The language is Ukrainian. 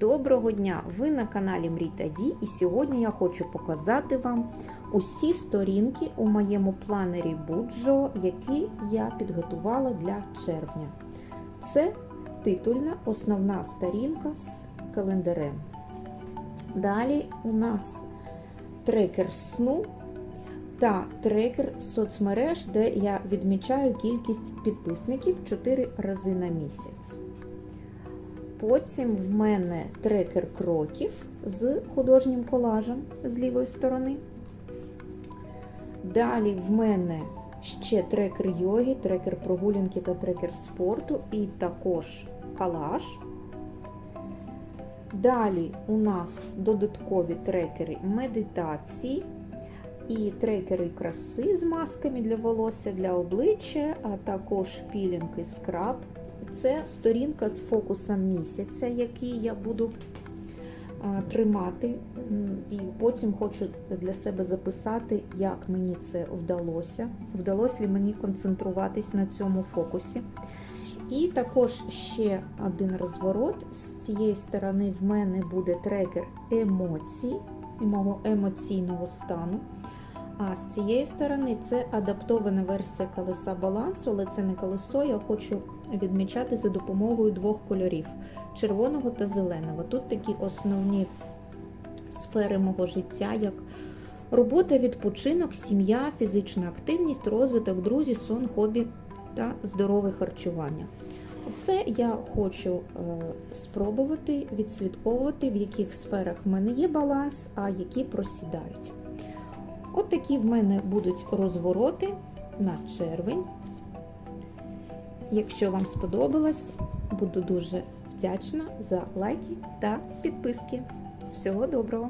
Доброго дня! Ви на каналі Мрій Дій і сьогодні я хочу показати вам усі сторінки у моєму планері Буджо, які я підготувала для червня. Це титульна основна сторінка з календарем. Далі у нас трекер сну та трекер соцмереж, де я відмічаю кількість підписників 4 рази на місяць. Потім в мене трекер кроків з художнім колажем з лівої сторони. Далі в мене ще трекер йоги, трекер прогулянки та трекер спорту, і також колаж. Далі у нас додаткові трекери медитації і трекери краси з масками для волосся, для обличчя, а також пілінг і скраб. Це сторінка з фокусом місяця, який я буду тримати. І потім хочу для себе записати, як мені це вдалося. Вдалося ли мені концентруватись на цьому фокусі. І також ще один розворот. З цієї сторони в мене буде трекер емоцій і мого емоційного стану. А з цієї сторони це адаптована версія колеса балансу, але це не колесо, я хочу відмічати за допомогою двох кольорів червоного та зеленого. Тут такі основні сфери мого життя, як робота, відпочинок, сім'я, фізична активність, розвиток, друзі, сон, хобі та здорове харчування. Оце я хочу е, спробувати відслідковувати, в яких сферах в мене є баланс, а які просідають. От такі в мене будуть розвороти на червень. Якщо вам сподобалось, буду дуже вдячна за лайки та підписки. Всього доброго!